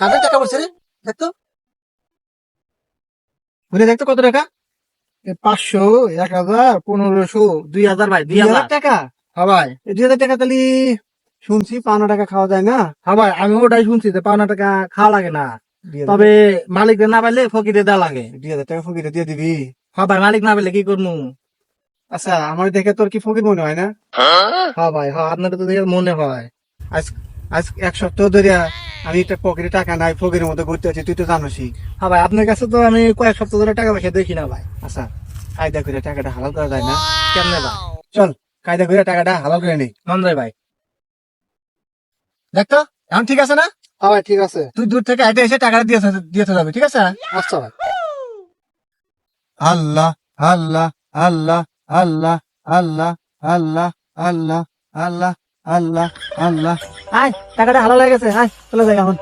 হাজার টাকা বলছে রে দেখতো দেখতো কত টাকা। পাঁচশো এক হাজার পনেরোশো দুই হাজার ভাই দুই হাজার। টাকা? ভাই। এই দুই হাজার টাকা তাহলে শুনছি পাওনা টাকা খাওয়া যায় না? ভাই আমি ওটাই শুনছি যে পাওনা টাকা খাওয়া লাগে না। তবে মালিক না পাইলে ফকিরে দেওয়া লাগে। দুই হাজার টাকা ফকিরে দিয়ে দিবি। ভাই মালিক না পাইলে কি করব আচ্ছা আমার দেখে তোর কি ফকির মনে হয় না? হ্যাঁ? ভাই হ্যাঁ আপনার তো দেখে মনে হয়। আজ আজ এক সপ্তাহ ধরে আমি একটা পকেটে টাকা নাই ফকিরের মধ্যে ঘুরতে আছি তুই তো জানোসই। হ্যাঁ ভাই আপনার কাছে তো আমি কয়েক সপ্তাহ ধরে টাকা পয়সা দেখি না ভাই। আচ্ছা। কায়দা করে টাকাটা হালাল করা যায় না। কেমনে ভাই? চল কায়দা করে টাকাটা হালাল করে নেই নন্দাই ভাই। দেখতো এখন ঠিক আছে না? হ্যাঁ ভাই ঠিক আছে। তুই দূর থেকে হাইটে এসে টাকাটা দিয়ে দিয়ে যাবে ঠিক আছে? আচ্ছা ভাই। আল্লাহ আল্লাহ আল্লাহ আল্লাহ আল্লাহ আল্লাহ আল্লাহ আল্লাহ আল্লাহ আল্লাহ। আয় টাকাটা ভালো লেগেছে আয় চলে যাই এখন।